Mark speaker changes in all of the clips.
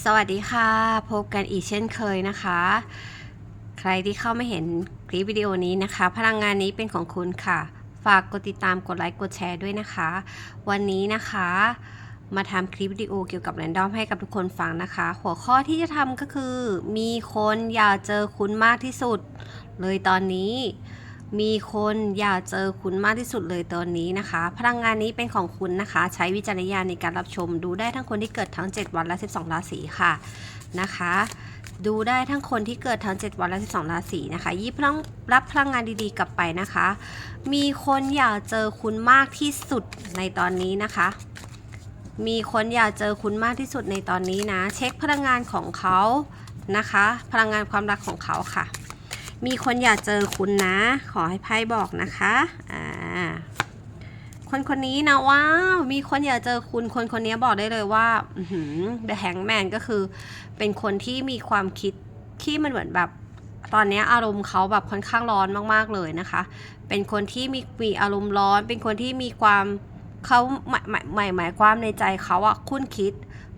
Speaker 1: สวัสดีค่ะ พบกันอีกเช่นเคยนะคะ ใครที่เข้ามาเห็นคลิปวิดีโอนี้นะคะ พลังงานนี้เป็นของคุณค่ะ ฝากกดติดตามกดไลค์กดแชร์ด้วยนะคะ วันนี้นะคะ มาทำคลิปวิดีโอเกี่ยวกับแรนดอมให้กับทุกคนฟังนะคะ หัวข้อที่จะทำก็คือ มีคนอยากเจอคุณมากที่สุด เลยตอนนี้ มีคนอยากเจอคุณมากที่สุดเลยตอนนี้นะคะ พลังงานนี้เป็นของคุณนะคะ ใช้วิจารณญาณในการรับชม ดูได้ทั้งคนที่เกิดทั้ง 7 วันและ 12 ราศีค่ะนะคะ ดูได้ทั้งคนที่เกิดทั้ง 7 วันและ 12 ราศีนะคะยิบพลังรับพลังงานดีๆ กลับไปนะคะ มีคนอยากเจอคุณมากที่สุดในตอนนี้นะคะ มีคนอยากเจอคุณมากที่สุดในตอนนี้นะ เช็คพลังงานของเขานะคะ พลังงานความรักของเขาค่ะ มีคนอยากเจอคุณนะ ขอให้ไพ่บอกนะคะอ่าคนคนนี้นะว้าวมีคนอยากเจอคุณคนคนนี้บอกได้เลยว่าอือหือ The Hangman ก็คือ เป็นคนที่มีความคิดที่มันเหมือนแบบตอนนี้อารมณ์เขาแบบค่อนข้างร้อนมาก ๆ เลยนะคะ เป็นคนที่มีมีอารมณ์ร้อน เป็นคนที่มีความเขาหมายหมายหมายหมายความในใจเขาอะคุ้นคิด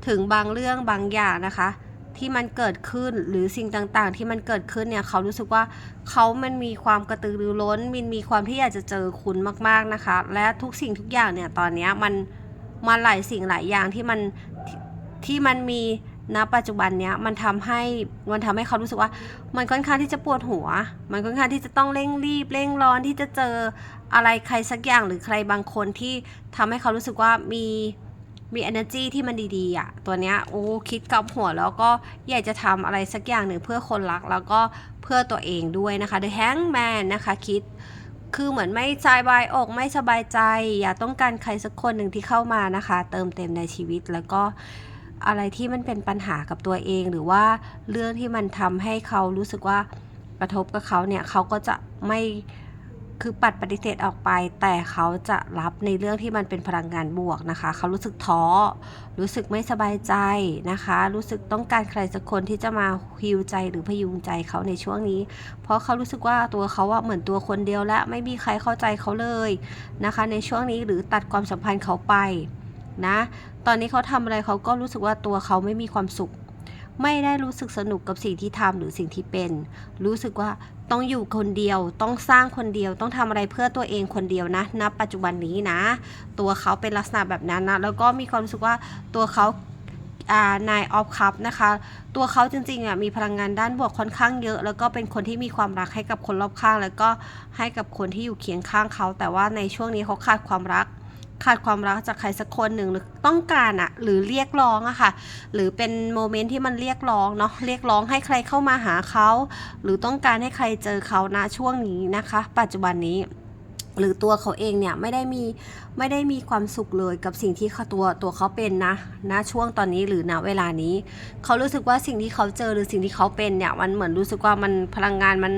Speaker 1: ถึงบางเรื่องบางอย่างนะคะ ที่มันเกิดขึ้นหรือสิ่งต่างๆ ที่มันเกิดขึ้นเนี่ยเขารู้สึกว่าเขามันมีความกระตือรือร้นมันมีความที่อยากจะเจอคุณมากๆนะคะ และทุกสิ่งทุกอย่างเนี่ยตอนนี้มันมาหลายสิ่งหลายอย่างที่มันที่มันมีณปัจจุบันเนี้ยมันทำให้มันทำให้เขารู้สึกว่า มันค่อนข้างที่จะปวดหัว มันค่อนข้างที่จะต้องเร่งรีบเร่งร้อนที่จะเจออะไรใครสักอย่างหรือใครบางคนที่ทำให้เขารู้สึกว่ามี มี energy ที่มันดีๆอะ ตัวเนี้ยโอ้คิดกับหัวแล้วก็อยากจะทำอะไรสักอย่างหนึ่งเพื่อคนรักแล้วก็เพื่อตัวเองด้วยนะคะ The Hangman นะคะคิดคือเหมือนไม่สบายอกไม่สบายใจ อย่าต้องการใครสักคนหนึ่งที่เข้ามานะคะ เติมเต็มในชีวิตแล้วก็อะไรที่มันเป็นปัญหากับตัวเองหรือว่าเรื่องที่มันทำให้เขารู้สึกว่ากระทบกับเขาเนี่ยเขาก็จะไม่ คือปัดปฏิเสธออกไป แต่เขาจะรับในเรื่องที่มันเป็นพลังงานบวกนะคะ เขารู้สึกท้อ รู้สึกไม่สบายใจนะคะ รู้สึกต้องการใครสักคนที่จะมาฮิวใจหรือพยุงใจเขาในช่วงนี้ เพราะเขารู้สึกว่าตัวเขาอะเหมือนตัวคนเดียวและไม่มีใครเข้าใจเขาเลยนะคะ ในช่วงนี้หรือตัดความสัมพันธ์เขาไปนะ ตอนนี้เขาทำอะไรเขาก็รู้สึกว่าตัวเขาไม่มีความสุข ไม่ได้รู้สึกสนุกกับสิ่งที่ทำหรือสิ่งที่เป็น รู้สึกว่าต้องอยู่คนเดียว ต้องสร้างคนเดียว ต้องทำอะไรเพื่อตัวเองคนเดียวนะณปัจจุบันนี้นะ ตัวเขาเป็นลักษณะแบบนั้นนะ แล้วก็มีความรู้สึกว่าตัวเขาานายออฟคัพนะคะ ตัวเขาจริงๆอะมีพลังงานด้านบวกค่อนข้างเยอะ แล้วก็เป็นคนที่มีความรักให้กับคนรอบข้าง แล้วก็ให้กับคนที่อยู่เคียงข้างเขา แต่ว่าในช่วงนี้เขาขาดความรัก ขาดความรักจากใครสักคนหนึ่งหรือต้องการอะหรือเรียกร้องอะค่ะ หรือเป็นโมเมนต์ที่มันเรียกร้องเนาะเรียกร้องให้ใครเข้ามาหาเขา หรือต้องการให้ใครเจอเขาณช่วงนี้นะคะ ปัจจุบันนี้หรือตัวเขาเองเนี่ยไม่ได้มีไม่ได้มีความสุขเลยกับสิ่งที่ตัวตัวเขาเป็นนะณช่วงตอนนี้หรือณเวลานี้ เขารู้สึกว่าสิ่งที่เขาเจอหรือสิ่งที่เขาเป็นเนี่ยมันเหมือนรู้สึกว่ามันพลังงานมัน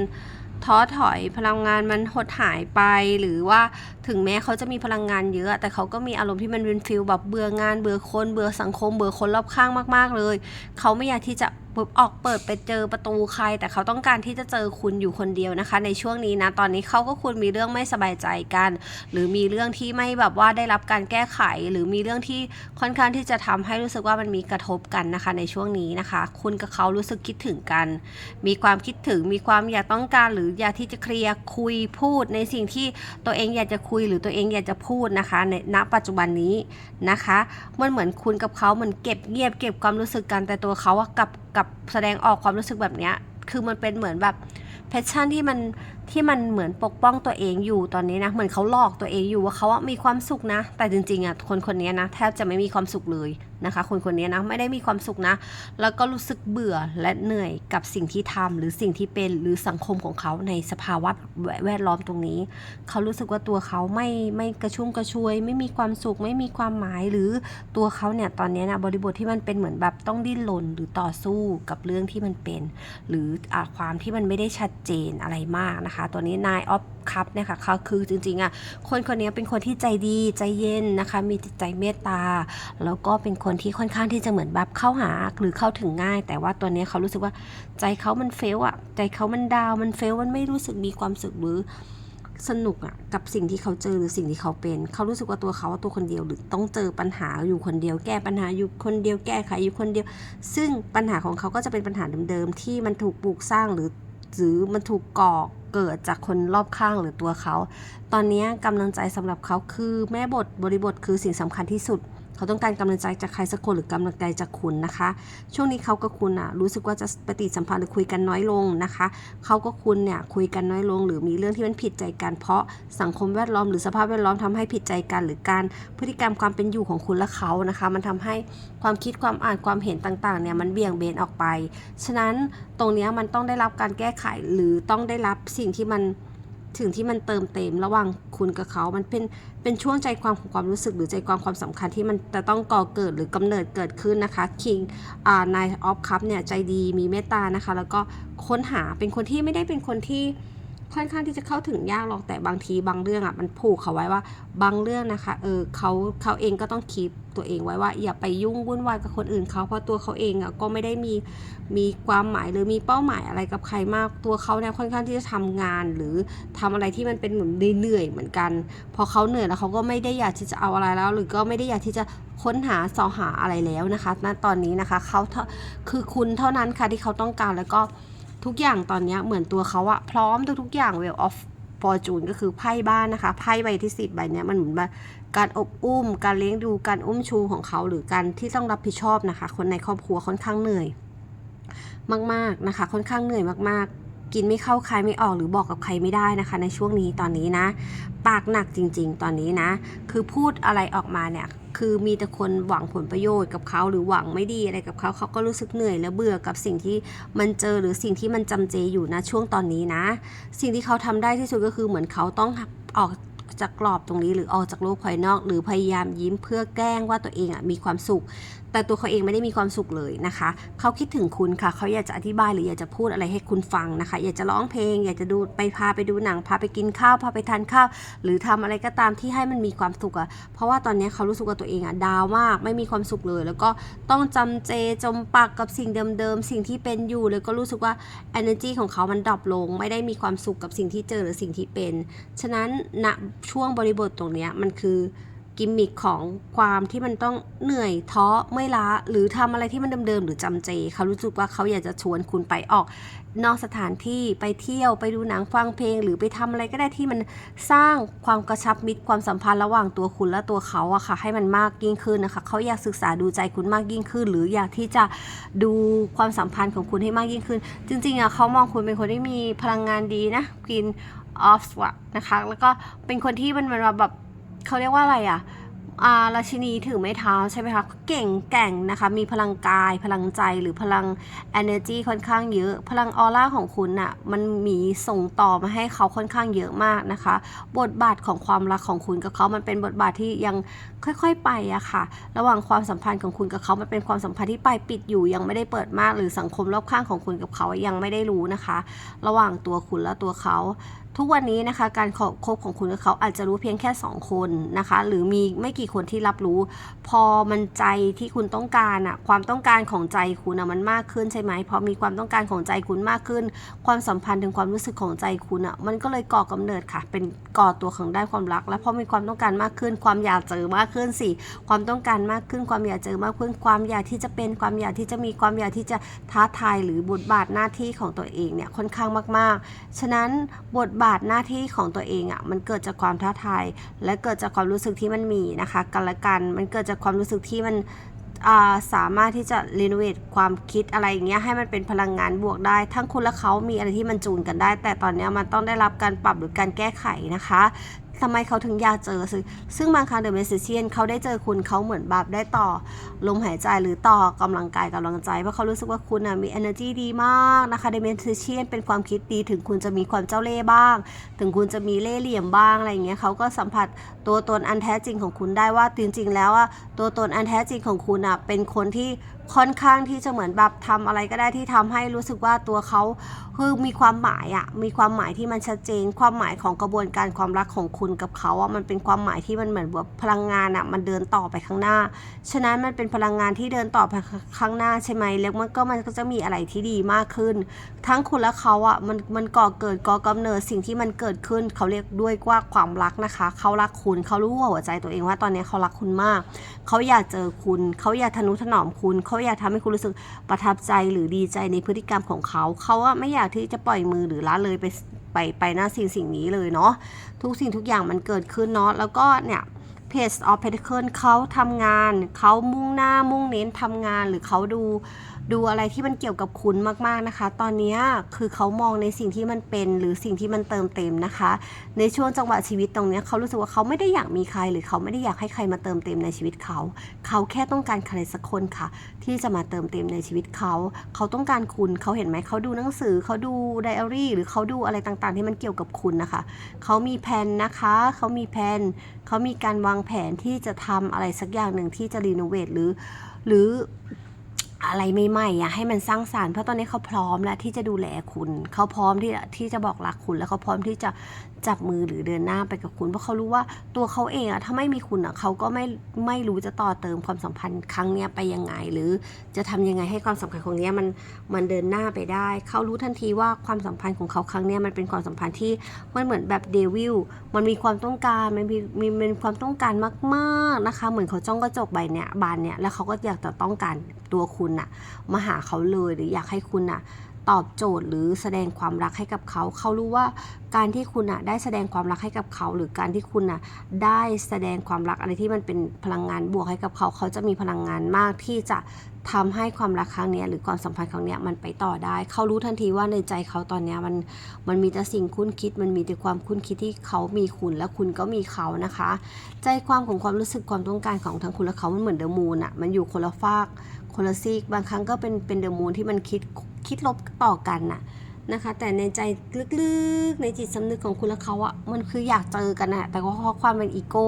Speaker 1: ท้อถอยพลังงานมันหดหายไป หรือว่าถึงแม้เขาจะมีพลังงานเยอะ แต่เขาก็มีอารมณ์ที่มันเป็นฟิลแบบเบื่องานเบื่อคนเบื่อสังคมเบื่อคนรอบข้างมาก ๆ เลย เขาไม่อยากที่จะ ปุ๊บออกเปิดไปเจอประตูใคร แต่เขาต้องการที่จะเจอคุณอยู่คนเดียวนะคะ ในช่วงนี้นะ ตอนนี้เขาก็คุณมีเรื่องไม่สบายใจกัน หรือมีเรื่องที่ไม่แบบว่าได้รับการแก้ไข หรือมีเรื่องที่ค่อนข้างที่จะทำให้รู้สึกว่ามันมีกระทบกันนะคะ ในช่วงนี้นะคะ คุณกับเขารู้สึกคิดถึงกัน มีความคิดถึงมีความอยากต้องการหรืออยากที่จะเคลียร์คุยพูด ในสิ่งที่ตัวเองอยากจะคุยหรือตัวเองอยากจะพูดนะคะ ในณปัจจุบันนี้นะคะมันเหมือนคุณกับเขาเหมือนเก็บเงียบเก็บความรู้สึกกันแต่ตัวเขาอะกับบแสดงออกความรู้สึกแบบเนี้ยคือมันเป็นเหมือนแบบแพชชั่นที่มันที่มันเหมือนปกป้องตัวเองอยู่ตอนนี้นะ เหมือนเขาหลอกตัวเองอยู่ว่าเขาอะมีความสุขนะ แต่จริงๆอะคนคนนี้นะแทบจะไม่มีความสุขเลย นะคะ คนคนนี้นะไม่ได้มีความสุขนะ แล้วก็รู้สึกเบื่อและเหนื่อยกับสิ่งที่ทำหรือสิ่งที่เป็นหรือสังคมของเขาในสภาวะแวดล้อมตรงนี้ เขารู้สึกว่าตัวเขาไม่ไม่กระชุ่มกระชวย ไม่มีความสุข ไม่มีความหมายหรือตัวเขาเนี่ยตอนนี้นะบริบทที่มันเป็นเหมือนแบบต้องดิ้นรนหรือต่อสู้กับเรื่องที่มันเป็น หรืออความที่มันไม่ได้ชัดเจนอะไรมากนะคะ ตัวนี้นายออฟคัพเนี่ยค่ะเขาคือจริงๆอะคนคนนี้เป็นคนที่ใจดีใจเย็นนะคะ มีจิตใจเมตตา แล้วก็เป็นคนที่ค่อนข้างที่จะเหมือนแบบเข้าหาหรือเข้าถึงง่าย แต่ว่าตัวนี้เขารู้สึกว่าใจเขามันเฟลอะใจเขามันดาวมันเฟลมันไม่รู้สึกมีความสุขหรือสนุกอะกับสิ่งที่เขาเจอหรือสิ่งที่เขาเป็น เขารู้สึกว่าตัวเขาตัวคนเดียวหรือต้องเจอปัญหาอยู่คนเดียว แก้ปัญหาอยู่คนเดียวแก้ไขอยู่คนเดียว ซึ่งปัญหาของเขาก็จะเป็นปัญหาเดิมๆที่มันถูกปลูกสร้างหรือหรือมันถูกก่อเกิดจากคนรอบข้างหรือตัวเขา ตอนนี้กำลังใจสำหรับเขาคือแม่บทบริบทคือสิ่งสำคัญที่สุด เขาต้องการกำลังใจจากใครสักคนหรือกำลังใจจากคุณนะคะ ช่วงนี้เขากับคุณอะรู้สึกว่าจะปฏิสัมพันธ์หรือคุยกันน้อยลงนะคะเขากับคุณเนี่ยคุยกันน้อยลง หรือมีเรื่องที่มันผิดใจกันเพราะสังคมแวดล้อมหรือสภาพแวดล้อมทำให้ผิดใจกัน หรือการพฤติกรรมความเป็นอยู่ของคุณและเขานะคะ มันทำให้ความคิดความอ่านความเห็นต่างๆเนี่ยมันเบี่ยงเบนออกไป ฉะนั้นตรงเนี้ยมันต้องได้รับการแก้ไขหรือต้องได้รับสิ่งที่มัน ถึงที่มันเติมเต็มระหว่างคุณกับเขา มันเป็นเป็นช่วงใจความของความรู้สึก หรือใจความความสำคัญที่มันจะต้องก่อเกิดหรือกำเนิดเกิดขึ้นนะคะคิงอ่านายออฟคัพเนี่ยใจดีมีเมตตานะคะ แล้วก็ค้นหาเป็นคนที่ไม่ได้เป็นคนที่ ค่อนข้างที่จะเข้าถึงยากหรอกแต่บางทีบางเรื่องอะมันผูกเขาไว้ว่าบางเรื่องนะคะเออเขาเขาเองก็ต้องคีปตัวเองไว้ว่า อย่าไปยุ่งวุ่นวายกับคนอื่นเขาเพราะตัวเขาเองอะก็ไม่ได้มีมีความหมายหรือมีเป้าหมายอะไรกับใครมากตัวเขาเนี่ยค่อนข้างที่จะทำงาน หรือทำอะไรที่มันเป็นเหมือนเหนื่อยเหมือนกัน พอเขาเหนื่อยแล้วเขาก็ไม่ได้อยากที่จะเอาอะไรแล้ว หรือก็ไม่ได้อยากที่จะค้นหาสอหาอะไรแล้วนะคะณตอนนี้นะคะเขาเท่าคือคุณเท่านั้นค่ะที่เขาต้องการแล้วก็ ทุกอย่างตอนนี้เหมือนตัวเขาอะพร้อมทุกๆอย่าง well of fortune ก็คือไพ่บ้านนะคะไพ่ใบที่สิบใบเนี้ยมันเหมือนแบบการอบอุ้ม การเลี้ยงดูการอุ้มชูของเขาหรือการที่ต้องรับผิดชอบนะคะ คนในครอบครัวค่อนข้างเหนื่อย มากๆนะคะ ค่อนข้างเหนื่อยมากๆ กินไม่เข้าใครไม่ออกหรือบอกกับใครไม่ได้นะคะ ในช่วงนี้ตอนนี้นะ ปากหนักจริง ๆ ตอนนี้นะ คือพูดอะไรออกมาเนี่ย คือมีแต่คนหวังผลประโยชน์กับเขาหรือหวังไม่ดีอะไรกับเขาเขาก็รู้สึกเหนื่อยและเบื่อกับสิ่งที่มันเจอหรือสิ่งที่มันจำเจอยู่นะช่วงตอนนี้นะ สิ่งที่เขาทำได้ที่สุดก็คือเหมือนเขาต้องออกจากกรอบตรงนี้หรือออกจากโลกภายนอก หรือพยายามยิ้มเพื่อแกล้งว่าตัวเองอะมีความสุข แต่ตัวเขาเองไม่ได้มีความสุขเลยนะคะ เขาคิดถึงคุณค่ะ เขาอยากจะอธิบายหรืออยากจะพูดอะไรให้คุณฟังนะคะ อยากจะร้องเพลง อยากจะดูไปพาไปดูหนัง พาไปกินข้าว พาไปทานข้าว หรือทำอะไรก็ตามที่ให้มันมีความสุขอะเพราะว่าตอนนี้เขารู้สึกว่าตัวเองอะดาวมาก ไม่มีความสุขเลย แล้วก็ต้องจำเจจมปักกับสิ่งเดิมๆ สิ่งที่เป็นอยู่เลยก็รู้สึกว่า energy ของเขามันดรอปลง ไม่ได้มีความสุขกับสิ่งที่เจอหรือสิ่งที่เป็น ฉะนั้นณช่วงบริบทตรงนี้มันคือ กิมมิคของความที่มันต้องเหนื่อยท้อเมื่อยล้า หรือทำอะไรที่มันเดิมๆหรือจำเจ เขารู้สึกว่าเขาอยากจะชวนคุณไปออก นอกสถานที่ไปเที่ยวไปดูหนังฟังเพลง หรือไปทำอะไรก็ได้ที่มันสร้างความกระชับมิตรความสัมพันธ์ระหว่างตัวคุณและตัวเขาอะค่ะ ให้มันมากยิ่งขึ้นนะคะ เขาอยากศึกษาดูใจคุณมากยิ่งขึ้น หรืออยากที่จะดูความสัมพันธ์ของคุณให้มากยิ่งขึ้น จริงๆอะเขามองคุณเป็นคนที่มีพลังงานดีนะกินออฟวะนะคะแล้วก็เป็นคนที่มันมันแบบ เขาเรียกว่าอะไรอะอ่าราชินีถือไม้เท้าใช่ไหมคะ เก่งแก่งนะคะ มีพลังกาย พลังใจหรือพลัง energy ค่อนข้างเยอะ พลังออร่าของคุณน่ะ มันมีส่งต่อมาให้เขาค่อนข้างเยอะมากนะคะ บทบาทของความรักของคุณกับเขามันเป็นบทบาทที่ยัง ค่อย ๆ ไปอะค่ะ ระหว่างความสัมพันธ์ของคุณกับเขามันเป็นความสัมพันธ์ที่ปลายปิดอยู่ยังไม่ได้เปิดมาก หรือสังคมรอบข้างของคุณกับเขายังไม่ได้รู้นะคะ ระหว่างตัวคุณและตัวเขา ทุกวันนี้นะคะการคบของคุณกับเขาอาจจะรู้เพียงแค่ 2 คนนะคะ หรือมีไม่กี่คนที่รับรู้ พอมันใจที่คุณต้องการอะความต้องการของใจคุณอะมันมากขึ้นใช่ไหมพอมีความต้องการของใจคุณมากขึ้น ความสัมพันธ์ถึงความรู้สึกของใจคุณอะมันก็เลยก่อกำเนิดค่ะ เป็นก่อตัวของได้ความรัก และพอมีความต้องการมากขึ้น ความอยากเจอมากขึ้นสิ ความต้องการมากขึ้น ความอยากเจอมากขึ้น ความอยากที่จะเป็น ความอยากที่จะมี ความอยากที่จะท้าทายหรือบทบาทหน้าที่ของตัวเองเนี่ยค่อนข้างมาก ๆ ฉะนั้นบทบาทหน้าที่ของตัวเองอะ่ะมันเกิดจากความท้าทาย และเกิดจากความรู้สึกที่มันมีนะคะกันละกัน มันเกิดจากความรู้สึกที่มันาสามารถที่จะรีโนเวทความคิดอะไรอย่างเงี้ยให้มันเป็นพลังงานบวกได้ ทั้งคุณและเขามีอะไรที่มันจูนกันได้ แต่ตอนเนี้ยมันต้องได้รับการปรับหรือการแก้ไขนะคะ ทำไมเขาถึงอยากเจอซึ่งซึ่งบางครั้งเดอะเมสเซียนเขาได้เจอคุณเขาเหมือนแบบได้ต่อลมหายใจหรือต่อกำลังกายกำลังใจเพราะเขารู้สึกว่าคุณนะมี energy ดีมากนะคะเดอะเมสเซียนเป็นความคิดดีถึงคุณจะมีความเจ้าเล่ห์บ้าง ถึงคุณจะมีเล่ห์เหลี่ยมบ้างอะไรอย่างเงี้ยเขาก็สัมผัสตัวตนอันแท้จริงของคุณได้ว่าจริงๆ แล้วอะตัวตนอันแท้จริงของคุณอะเป็นคนที่ ค่อนข้างที่จะเหมือนแบบทำอะไรก็ได้ที่ทำให้รู้สึกว่าตัวเขาคือมีความหมายอะมีความหมายที่มันชัดเจน ความหมายของกระบวนการความรักของคุณกับเขาอะมันเป็นความหมายที่มันเหมือนแบบพลังงานอะมันเดินต่อไปข้างหน้า ฉะนั้นมันเป็นพลังงานที่เดินต่อไปข้างหน้าใช่ไหมแล้วมันก็มันก็จะมีอะไรที่ดีมากขึ้น ทั้งคุณและเขาอะมันมันก่อเกิดก่อกำเนิดสิ่งที่มันเกิดขึ้นเขาเรียกด้วยว่าความรักนะคะ เขารักคุณเขารู้หัวใจตัวเองว่าตอนนี้เขารักคุณมาก เขาอยากเจอคุณ เขาอยากทนุถนอมคุณเขาาอยากทำให้คุณรู้สึกประทับใจหรือดีใจในพฤติกรรมของเขา เขาอะไม่อยากที่จะปล่อยมือหรือละเลยไปไปไปหน้าสิ่งสิ่งนี้เลยเนาะทุกสิ่งทุกอย่างมันเกิดขึ้นเนาะแล้วก็เนี่ยเพจออฟเพดเคิลเขาทำงาน เขามุ่งหน้ามุ่งเน้นทำงานหรือเขาดู ดูอะไรที่มันเกี่ยวกับคุณมากๆนะคะ ตอนนี้คือเขามองในสิ่งที่มันเป็นหรือสิ่งที่มันเติมเต็มนะคะ ในช่วงจังหวะชีวิตตรงนี้เขารู้สึกว่าเขาไม่ได้อยากมีใคร หรือเขาไม่ได้อยากให้ใครมาเติมเต็มในชีวิตเขา เขาแค่ต้องการใครสักคนค่ะ ที่จะมาเติมเต็มในชีวิตเขา เขาต้องการคุณเขาเห็นไหมเขาดูหนังสือเขาดูไดอารี่หรือเขาดูอะไรต่างๆ ที่มันเกี่ยวกับคุณนะคะ เขามีแผนนะคะเขามีแผนเขามีการวางแผนที่จะทำอะไรสักอย่างหนึ่งที่จะรีโนเวทหรือ หรือ อะไรใหม่ๆอะให้มันสร้างสารรค์เพราะตอนนี้เขาพร้อมแล้วที่จะดูแลคุณ เขาพร้อมที่ที่จะบอกรักคุณ แล้วเขาพร้อมที่จะจับมือหรือเดินหน้าไปกับคุณ เพราะเขารู้ว่าตัวเขาเองอะถ้าไม่มีคุณอะเขาก็ไม่ไม่รู้จะต่อเติมความสัมพันธ์ครั้งเนี้ยไปยังไง หรือจะทำยังไงให้ความสัมพันธ์ของเนี้ยมันมันเดินหน้าไปได้ เขารู้ทันทีว่าความสัมพันธ์ของเขาครั้งเนี้ยมันเป็นความสัมพันธ์ที่มันเหมือนแบบเดวิลมันมีความต้องการมันมีมีเป็นความต้องการมากๆนะคะ เหมือนเขาจ้องกระจกใบเนี้ยบานเนี้ยแล้วเขาก็อยากจะต้องการตัวคุณน่ะมาหาเขาเลยหรืออยากให้คุณน่ะ ตอบโจทย์หรือแสดงความรักให้กับเขา เขารู้ว่าการที่คุณน่ะได้แสดงความรักให้กับเขา หรือการที่คุณน่ะได้แสดงความรักอะไรที่มันเป็นพลังงานบวกให้กับเขา เขาจะมีพลังงานมากที่จะทำให้ความรักครั้งนี้หรือความสัมพันธ์ครั้งเนี้ยมันไปต่อได้ เขารู้ทันทีว่าในใจเขาตอนเนี้ยมันมันมีแต่สิ่งคุ้นคิด มันมีแต่ความคุ้นคิดที่เขามีคุณและคุณก็มีเขานะคะ ใจความของความรู้สึกความต้องการของทั้งคุณและเขามันเหมือนเดอะมูนอะมันอยู่คนละฟาก คนละซีกบางครั้งก็เป็นเป็นเดอะมูนที่มันคิดคิดลบต่อกันน่ะนะคะ แต่ในใจลึกๆในจิตสำนึกของคุณและเขาอะมันคืออยากเจอกันนะแต่ก็เพราะความเป็นอีโก้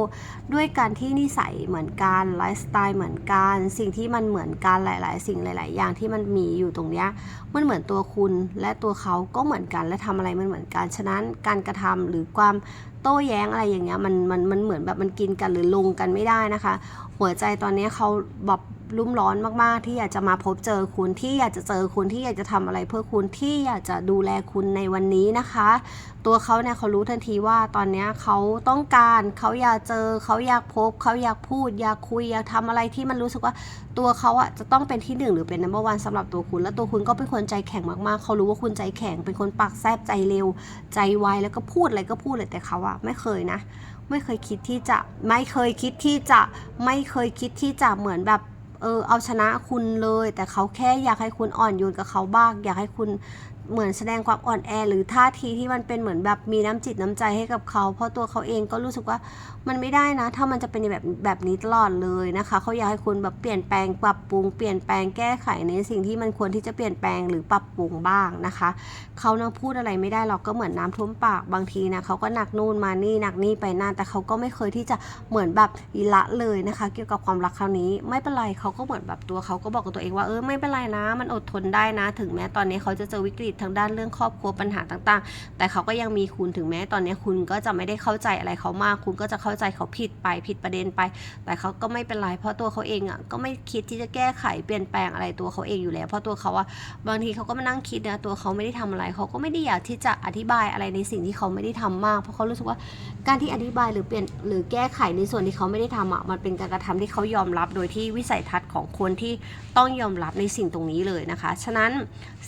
Speaker 1: ด้วยการที่นิสัยเหมือนกันไลฟ์สไตล์เหมือนกันสิ่งที่มันเหมือนกันหลาย ๆ สิ่งหลาย ๆ อย่างที่มันมีอยู่ตรงเนี้ยมันเหมือนตัวคุณและตัวเขาก็เหมือนกันและทำอะไรมันเหมือนกันฉะนั้นการกระทำหรือความโต้แย้งอะไรอย่างเงี้ยมันมันมันเหมือนแบบมันกินกันหรือลงกันไม่ได้นะคะ หัวใจตอนนี้เขาแบบ รุ่มร้อนมากๆ ที่อยากจะมาพบเจอคุณที่อยากจะเจอคุณที่อยากจะทำอะไรเพื่อคุณที่อยากจะดูแลคุณในวันนี้นะคะ ตัวเขาเนี่ยเขารู้ทันทีว่าตอนนี้เขาต้องการเขาอยากเจอเขาอยากพบเขาอยากพูด อยากคุยอยากทำอะไรที่มันรู้สึกว่าตัวเขาอะจะต้องเป็นที่หนึ่งหรือเป็นนัมเบอร์วันสำหรับตัวคุณ และตัวคุณก็เป็นคนใจแข็งมากๆ เขารู้ว่าคุณใจแข็งเป็นคนปากแซบใจเร็ว ใจไวแล้วก็พูดอะไรก็พูดเลยแต่เขาอะไม่เคยนะ ไม่เคยคิดที่จะไม่เคยคิดที่จะไม่เคยคิดที่จะเหมือนแบบ เออเอาชนะคุณเลย แต่เขาแค่อยากให้คุณอ่อนโยนกับเขาบ้าง อยากให้คุณ เหมือนแสดงความอ่อนแอ หรือท่าทีที่มันเป็นเหมือนแบบมีน้ำจิตน้ำใจให้กับเขา เพราะตัวเขาเองก็รู้สึกว่ามันไม่ได้นะ ถ้ามันจะเป็นแบบแบบนี้ตลอดเลยนะคะ เขาอยากให้คุณแบบเปลี่ยนแปลงปรับปรุงเปลี่ยนแปลงแก้ไขในสิ่งที่มันควรที่จะเปลี่ยนแปลงหรือปรับปรุงบ้างนะคะ เขานะพูดอะไรไม่ได้หรอกก็เหมือนน้ำท่วมปากบางทีนะเขาก็หนักนู่นมานี่หนักนี่ไปนั่นแต่เขาก็ไม่เคยที่จะเหมือนแบบอีละเลยนะคะ เกี่ยวกับความรักคราวนี้ไม่เป็นไรเขาก็เหมือนแบบตัวเขาก็บอกกับตัวเองว่าเออไม่เป็นไรนะ มันอดทนได้นะ ถึงแม้ตอนนี้เขาจะเจอวิกฤตทางด้านเรื่องครอบครัวปัญหาต่างๆ แต่เขาก็ยังมีคุณถึงแม้ตอนนี้คุณก็จะไม่ได้เข้าใจอะไรเขามาก คุณก็จะเข้าใจเขาผิดไปผิดประเด็นไป แต่เขาก็ไม่เป็นไรเพราะตัวเขาเองอะก็ไม่คิดที่จะแก้ไขเปลี่ยนแปลงอะไรตัวเขาเองอยู่แล้ว เพราะตัวเขาอะบางทีเขาก็มานั่งคิดนะตัวเขาไม่ได้ทำอะไร เขาก็ไม่ได้อยากที่จะอธิบายอะไรในสิ่งที่เขาไม่ได้ทำมาก เพราะเขารู้สึกว่าการที่อธิบายหรือเปลี่ยนหรือแก้ไขในส่วนที่เขาไม่ได้ทำอะมันเป็นการกระทำที่เขายอมรับ โดยที่วิสัยทัศน์ของคนที่ต้องยอมรับในสิ่งตรงนี้เลยนะคะ ฉะนั้น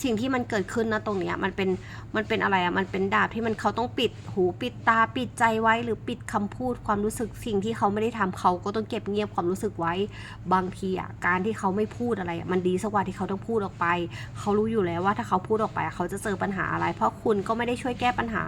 Speaker 1: สิ่งที่มันเกิดขึ้นนะตรงเนี้ยมันเป็นมันเป็นอะไรอะมันเป็นดาบที่มันเขาต้องปิดหูปิดตาปิดใจไว้หรือปิดคำพูดความรู้สึกสิ่งที่เขาไม่ได้ทำเขาก็ต้องเก็บเงียบความรู้สึกไว้บางทีอะการที่เขาไม่พูดอะไรอะมันดีสักว่าที่เขาต้องพูดออกไป เขารู้อยู่แล้วว่าถ้าเขาพูดออกไป เขาจะเจอปัญหาอะไร เพราะคุณก็ไม่ได้ช่วยแก้ปัญหา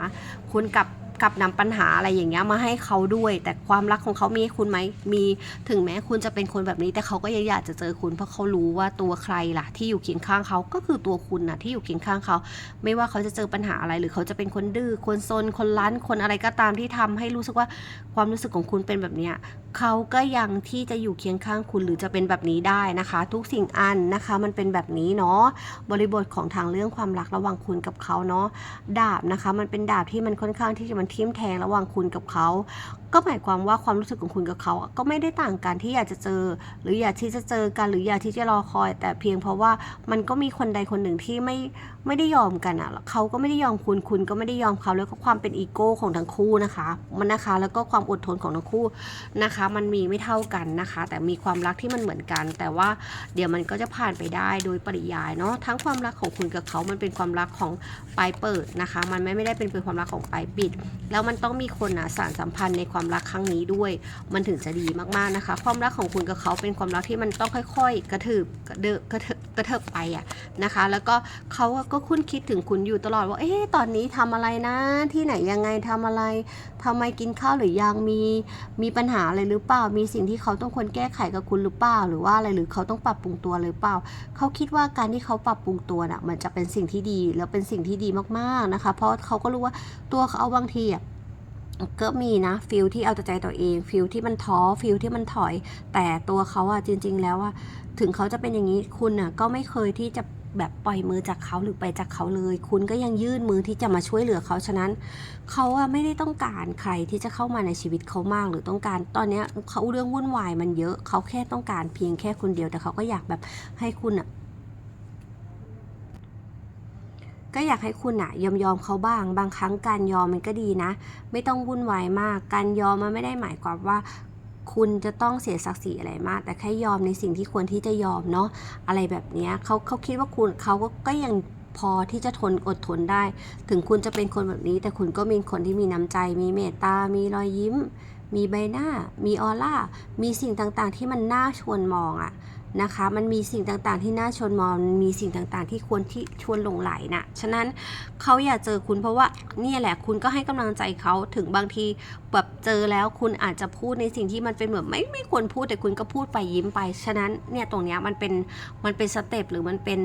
Speaker 1: คุณกับ กับนำปัญหาอะไรอย่างเงี้ยมาให้เขาด้วย แต่ความรักของเขามีคุณไหมมีถึงแม้คุณจะเป็นคนแบบนี้ แต่เขาก็ยังอยากจะเจอคุณ เพราะเขารู้ว่าตัวใครล่ะ ที่อยู่เคียงข้างเขาก็คือตัวคุณนะที่อยู่เคียงข้างเขา ไม่ว่าเขาจะเจอปัญหาอะไรหรือเขาจะเป็นคนดื้อคนซนคนรั้นคนอะไรก็ตามที่ทำให้รู้สึกว่าความรู้สึกของคุณเป็นแบบเนี้ย เขาก็ยังที่จะอยู่เคียงข้างคุณหรือจะเป็นแบบนี้ได้นะคะ ทุกสิ่งอันนะคะมันเป็นแบบนี้เนาะบริบทของทางเรื่องความรักระหว่างคุณกับเขาเนาะดาบนะคะ มันเป็นดาบที่มันค่อนข้างที่จะมันทิ่มแทงระหว่างคุณกับเขา ก็หมายความว่าความรู้สึกของคุณกับเขา ก็ไม่ได้ต่างกันที่อยากจะเจอ หรืออยากที่จะเจอกันหรืออยากที่จะรอคอย แต่เพียงเพราะว่ามันก็มีคนใดคนหนึ่งที่ไม่ไม่ได้ยอมกันอะเขาก็ไม่ได้ยอมคุณคุณก็ไม่ได้ยอมเขาแล้วก็ความเป็นอีโก้ของทั้งคู่นะคะมันนะคะแล้วก็ความอดทนของทั้งคู่นะคะ มันมีไม่เท่ากันนะคะ แต่มีความรักที่มันเหมือนกัน แต่ว่าเดี๋ยวมันก็จะผ่านไปได้โดยปริยายเนาะทั้งความรักของคุณกับเขามันเป็นความรักของปลายเปิดนะคะ มันไม่ไม่ได้เป็นเป็นความรักของปลายปิด แล้วมันต้องมีคนนะสารสัมพันธ์ในความความรักครั้งนี้ด้วย มันถึงจะดีมากๆนะคะ ความรักของคุณกับเขาเป็นความรักที่มันต้องค่อยๆ กระถืบกระเดอกระเถิบกระเถิบไปอะนะคะ แล้วก็เขาก็คุ้นคิดถึงคุณอยู่ตลอดว่าเอ๊ะตอนนี้ทำอะไรนะ ที่ไหนยังไงทำอะไรทำไมกินข้าวหรือยังมีมีปัญหาอะไรหรือเปล่า มีสิ่งที่เขาต้องควรแก้ไขกับคุณหรือเปล่า หรือว่าอะไรหรือเขาต้องปรับปรุงตัวหรือเปล่า เขาคิดว่าการที่เขาปรับปรุงตัวน่ะมันจะเป็นสิ่งที่ดีแล้วเป็นสิ่งที่ดีมากๆนะคะ เพราะเขาก็รู้ว่าตัวเขาบางทีอะ ก็มีนะฟิลที่เอาแต่ใจตัวเองฟิลที่มันท้อฟิลที่มันถอย แต่ตัวเขาอะจริง ๆ แล้วอะถึงเขาจะเป็นอย่างนี้คุณอะก็ไม่เคยที่จะแบบปล่อยมือจากเขาหรือไปจากเขาเลย คุณก็ยังยื่นมือที่จะมาช่วยเหลือเขาฉะนั้น เขาอะไม่ได้ต้องการใครที่จะเข้ามาในชีวิตเขามากหรือต้องการ ตอนนี้เขาเรื่องวุ่นวายมันเยอะ เขาแค่ต้องการเพียงแค่คนเดียวแต่เขาก็อยากแบบให้คุณอะ ก็อยากให้คุณอะยอมยอมเขาบ้าง บางครั้งการยอมมันก็ดีนะ ไม่ต้องวุ่นวายมาก การยอมมันไม่ได้หมายความว่า คุณจะต้องเสียศักดิ์ศรีอะไรมาก แต่แค่ยอมในสิ่งที่ควรที่จะยอมเนาะอะไรแบบนี้เขาเขาคิดว่าคุณเขาก็ก็ยังพอที่จะทนอดทนได้ ถึงคุณจะเป็นคนแบบนี้ แต่คุณก็มีคนที่มีน้ำใจ มีเมตตา มีรอยยิ้ม มีใบหน้า มีออร่า มีสิ่งต่างๆ ที่มันน่าชวนมองอะ นะคะ มันมีสิ่งต่างๆ ที่น่าชวนมองมีสิ่งต่างๆ ที่ควรที่ชวนหลงไหลน่ะฉะนั้นเขาอยากเจอคุณเพราะว่าเนี่ยแหละคุณก็ให้กำลังใจเขาถึงบางทีแบบเจอแล้วคุณอาจจะพูดในสิ่งที่มันเป็นเหมือนไม่ไม่ควรพูดแต่คุณก็พูดไปยิ้มไป ฉะนั้นเนี่ยตรงเนี้ยมันเป็นมันเป็นสเต็ปหรือมันเป็น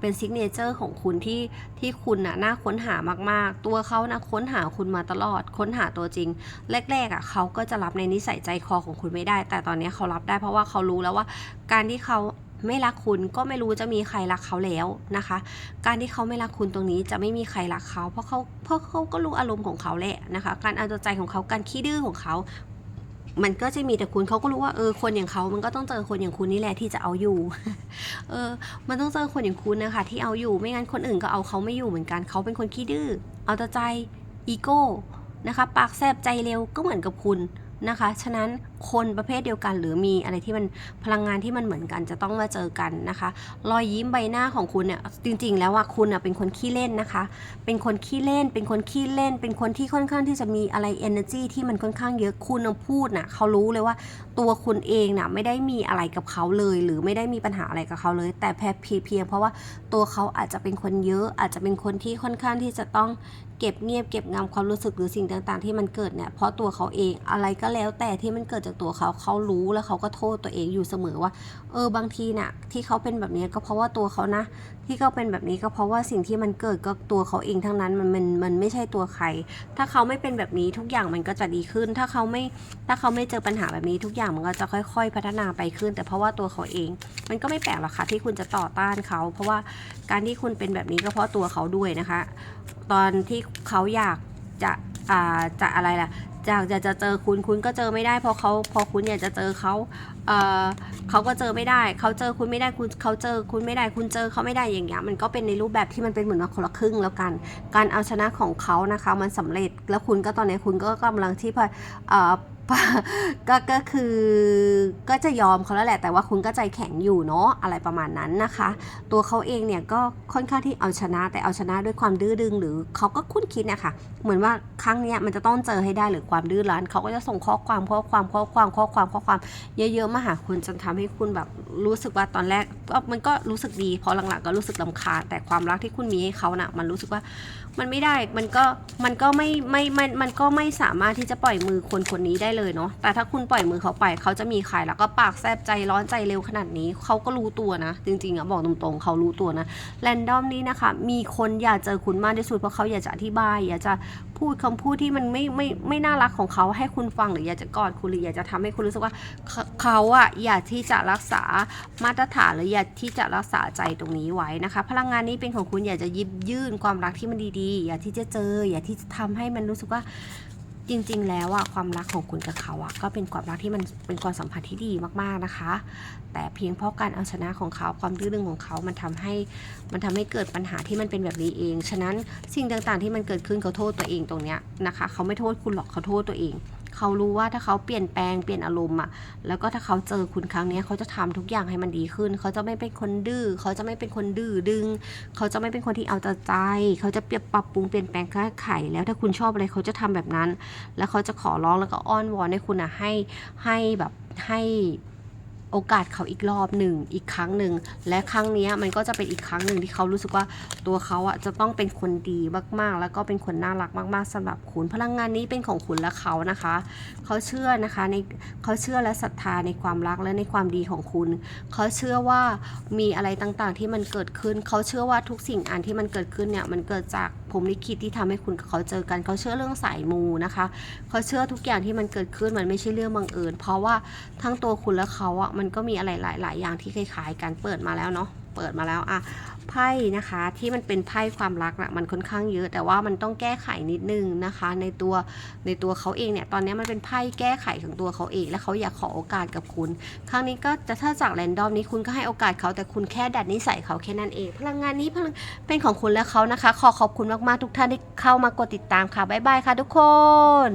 Speaker 1: เป็นซิกเนเจอร์ของคุณที่ที่คุณน่ะน่าค้นหามากๆ ตัวเขานะค้นหาคุณมาตลอด ค้นหาตัวจริง แรกๆอะเขาก็จะรับในนิสัยใจคอของคุณไม่ได้ แต่ตอนนี้เขารับได้เพราะว่าเขารู้แล้วว่าการที่เขาไม่รักคุณก็ไม่รู้จะมีใครรักเขาแล้วนะคะ การที่เขาไม่รักคุณตรงนี้จะไม่มีใครรักเขาเพราะเขาเพราะเขาก็รู้อารมณ์ของเขาแหละนะคะ การเอาใจของเขาการขี้ดื้อของเขามันก็จะมีแต่คุณเขาก็รู้ว่าเออคนอย่างเขามันก็ต้องเจอคนอย่างคุณนี่แหละที่จะเอาอยู่ เออ มันต้องเจอคนอย่างคุณนะคะที่เอาอยู่ไม่งั้นคนอื่นก็เอาเขาไม่อยู่เหมือนกันเขาเป็นคนขี้ดื้อเอาแต่ใจอีโก้นะคะ ปากแซบใจเร็วก็เหมือนกับคุณนะคะ ฉะนั้น คนประเภทเดียวกัน หรือมีอะไรที่มันพลังงานที่มันเหมือนกันจะต้องมาเจอกันนะคะ รอยยิ้มใบหน้าของคุณเนี่ยจริง ๆ แล้วว่าคุณเป็นคนขี้เล่นนะคะ เป็นคนขี้เล่น เป็นคนขี้เล่น เป็นคนที่ค่อนข้างที่จะมีอะไร energy ที่มันค่อนข้างเยอะคุณพูดน่ะเขารู้เลยว่าตัวคุณเองน่ะไม่ได้มีอะไรกับเขาเลย หรือไม่ได้มีปัญหาอะไรกับเขาเลย แต่แค่เพียงเพราะว่าตัวเขาอาจจะเป็นคนเยอะ อาจจะเป็นคนที่ค่อนข้างที่จะต้องเก็บเงียบเก็บงำความรู้สึกหรือสิ่งต่าง ๆ ที่มันเกิดเนี่ยเพราะตัวเขาเองอะไรก็แล้วแต่ที่มันเกิดจากตัวเขาเขารู้แล้วเขาก็โทษตัวเองอยู่เสมอว่า เออบางทีน่ะที่เขาเป็นแบบนี้ก็เพราะว่าตัวเขานะ ที่เขาเป็นแบบนี้ก็เพราะว่าสิ่งที่มันเกิดก็ตัวเขาเองทั้งนั้นมันมันมันไม่ใช่ตัวใคร ถ้าเขาไม่เป็นแบบนี้ทุกอย่างมันก็จะดีขึ้น ถ้าเขาไม่ถ้าเขาไม่เจอปัญหาแบบนี้ทุกอย่างมันก็จะค่อย ๆ พัฒนาไปขึ้น แต่เพราะว่าตัวเขาเอง มันก็ไม่แปลกหรอกค่ะที่คุณจะต่อต้านเขา เพราะว่าการที่คุณเป็นแบบนี้ก็เพราะตัวเขาด้วยนะคะ ตอนที่เขาอยากจะอ่าจะอะไรล่ะ อยากจะจะเจอคุณคุณก็เจอไม่ได้เพราะเขาพอคุณอยากจะเจอเขาเออเขาก็เจอไม่ได้เขาเจอคุณไม่ได้คุณเขาเจอคุณไม่ได้คุณเจอเขาไม่ได้อย่างเงี้ยมันก็เป็นในรูปแบบที่มันเป็นเหมือนว่าคนละครึ่งแล้วกัน การเอาชนะของเขานะคะมันสำเร็จแล้วคุณก็ตอนนี้คุณก็กำลังที่พอ ก็ก็คือก็จะยอมเขาแล้วแหละ แต่ว่าคุณก็ใจแข็งอยู่เนาะอะไรประมาณนั้นนะคะ ตัวเขาเองเนี่ยก็ค่อนข้างที่เอาชนะ แต่เอาชนะด้วยความดื้อดึง หรือเขาก็คุ้นคิดนะคะเหมือนว่าครั้งเนี้ยมันจะต้องเจอให้ได้หรือความดื้อรั้นเขาก็จะส่งข้อความข้อความข้อความข้อความข้อความ เยอะๆมาหาคุณจนทำให้คุณแบบรู้สึกว่าตอนแรกก็มันก็รู้สึกดีพอหลังๆก็รู้สึกลำคาญแต่ความรักที่คุณมีให้เขาน่ะมันรู้สึกว่ามันไม่ได้มันก็มันก็ไม่ไม่มันมันก็ไม่สามารถที่จะปล่อยมือคนคนนี้ได้เลยเนาะแต่ถ้าคุณปล่อยมือเขาไปเขาจะมีใครแล้วก็ปากแซบใจร้อนใจเร็วขนาดนี้เขาก็รู้ตัวนะ จริงๆอะบอกตรงๆเขารู้ตัวนะแรนดอมนี้นะคะ มีคนอยากเจอคุณมากที่สุดเพราะเขาอยากจะอธิบายอยากจะ พูดคำพูดที่มันไม่ไม่ไม่น่ารักของเขาให้คุณฟังหรืออยากจะกอดคุณหรืออยากจะทำให้คุณรู้สึกว่าเขาอะอยากที่จะรักษามาตรฐานหรืออยากที่จะรักษาใจตรงนี้ไว้นะคะ พลังงานนี้เป็นของคุณอยากจะยิบยื่นความรักที่มันดีๆ อยากที่จะเจอ อยากที่จะทำให้มันรู้สึกว่า จริงๆ แล้วอะความรักของคุณกับเขาอะก็เป็นความรักที่มันเป็นความสัมพันธ์ที่ดีมากๆนะคะ แต่เพียงเพราะการเอาชนะของเขาความดื้อดึงของเขา มันทำให้มันทำให้เกิดปัญหาที่มันเป็นแบบนี้เอง ฉะนั้นสิ่งต่างๆที่มันเกิดขึ้นเขาโทษตัวเองตรงเนี้ยนะคะ เขาไม่โทษคุณหรอกเขาโทษตัวเอง เขารู้ว่าถ้าเขาเปลี่ยนแปลงเปลี่ยนอารมณ์อะแล้วก็ถ้าเขาเจอคุณครั้งนี้เขาจะทำทุกอย่างให้มันดีขึ้น เขาจะไม่เป็นคนดื้อเขาจะไม่เป็นคนดื้อดึง เขาจะไม่เป็นคนที่เอาแต่ใจ เขาจะเปรียบปรับปรุงเปลี่ยนแปลงแก้ไข แล้วถ้าคุณชอบอะไรเขาจะทำแบบนั้น แล้วเขาจะขอร้องแล้วก็อ้อนวอนให้คุณอะให้ให้แบบให้ โอกาสเขาอีกรอบหนึ่งอีกครั้งหนึ่งและครั้งนี้มันก็จะเป็นอีกครั้งหนึ่งที่เขารู้สึกว่าตัวเขาอะจะต้องเป็นคนดีมากๆ แล้วก็เป็นคนน่ารักมาก ๆสำหรับคุณพลังงานนี้เป็นของคุณและเขานะคะ เขาเชื่อนะคะในเขาเชื่อและศรัทธาในความรักและในความดีของคุณ เขาเชื่อว่ามีอะไรต่างๆที่มันเกิดขึ้น เขาเชื่อว่าทุกสิ่งอันที่มันเกิดขึ้นเนี่ยมันเกิดจาก พรมลิขิตที่ทำให้คุณกับเขาเจอกันเขาเชื่อเรื่องสายมูนะคะเขาเชื่อทุกอย่างที่มันเกิดขึ้นมันไม่ใช่เรื่องบังเอิญเพราะว่าทั้งตัวคุณและเขาอะมันก็มีอะไรหลาย ๆ อย่างที่คล้ายๆกันเปิดมาแล้วเนาะ เปิดมาแล้วอะไพ่นะคะที่มันเป็นไพ่ความรักอะมันค่อนข้างเยอะ แต่ว่ามันต้องแก้ไขนิดนึงนะคะ ในตัวในตัวเขาเองเนี่ยตอนนี้มันเป็นไพ่แก้ไขของตัวเขาเอง และเขาอยากขอโอกาสกับคุณ ครั้งนี้ก็จะถ้าจากแรนดอมนี้คุณก็ให้โอกาสเขาแต่คุณแค่ดัดนิสัยเขาแค่นั้นเอง พลังงานนี้พลังเป็นของคุณและเขานะคะ ขอขอบคุณมากๆทุกท่านที่เข้ามากดติดตามค่ะบ๊ายบายค่ะทุกคน